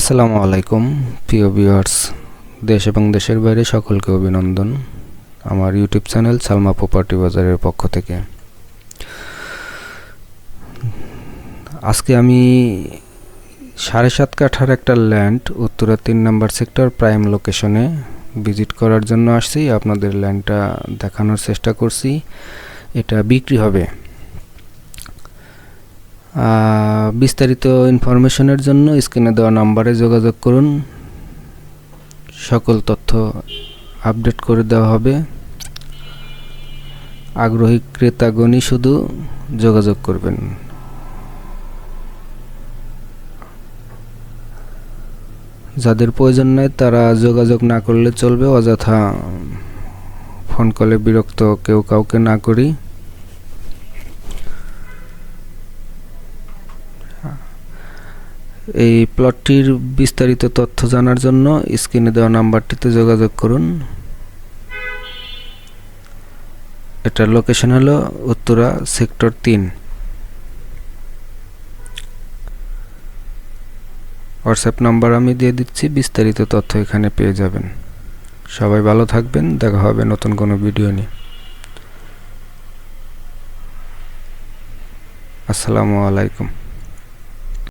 আসসালামু আলাইকুম, প্রিয় ভিউয়ার্স। দেশ এবং দেশের বাইরে সকলকে অভিনন্দন আমার ইউটিউব চ্যানেল সালমা প্রপার্টি বাজারের পক্ষ থেকে। আজকে আমি সাড়ে সাত কাঠার একটা ল্যান্ড উত্তরা তিন নম্বর সেক্টর প্রাইম লোকেশনে ভিজিট করার জন্য আসছি। আপনাদের ল্যান্ডটা দেখানোর চেষ্টা করছি। এটা বিক্রি হবে। বিস্তারিত ইনফরমেশনের জন্য স্ক্রিনে দেওয়া নাম্বারে যোগাযোগ করুন। সকল তথ্য আপডেট করে দেওয়া হবে। আগ্রহী ক্রেতাগণই শুধু যোগাযোগ করবেন। যাদের প্রয়োজন নেই, তারা যোগাযোগ না করলে চলবে। অযথা ফোন কলে বিরক্ত কেউ কাউকে না করি। এই প্লটটির বিস্তারিত তথ্য জানার জন্য স্ক্রিনে দেওয়া নাম্বারটিতে যোগাযোগ করুন। এটার লোকেশন হলো উত্তরা সেক্টর তিন। হোয়াটসঅ্যাপ নাম্বার আমি দিয়ে দিচ্ছি, বিস্তারিত তথ্য এখানে পেয়ে যাবেন। সবাই ভালো থাকবেন, দেখা হবে নতুন কোনো ভিডিও নিয়ে। আসসালামু আলাইকুম।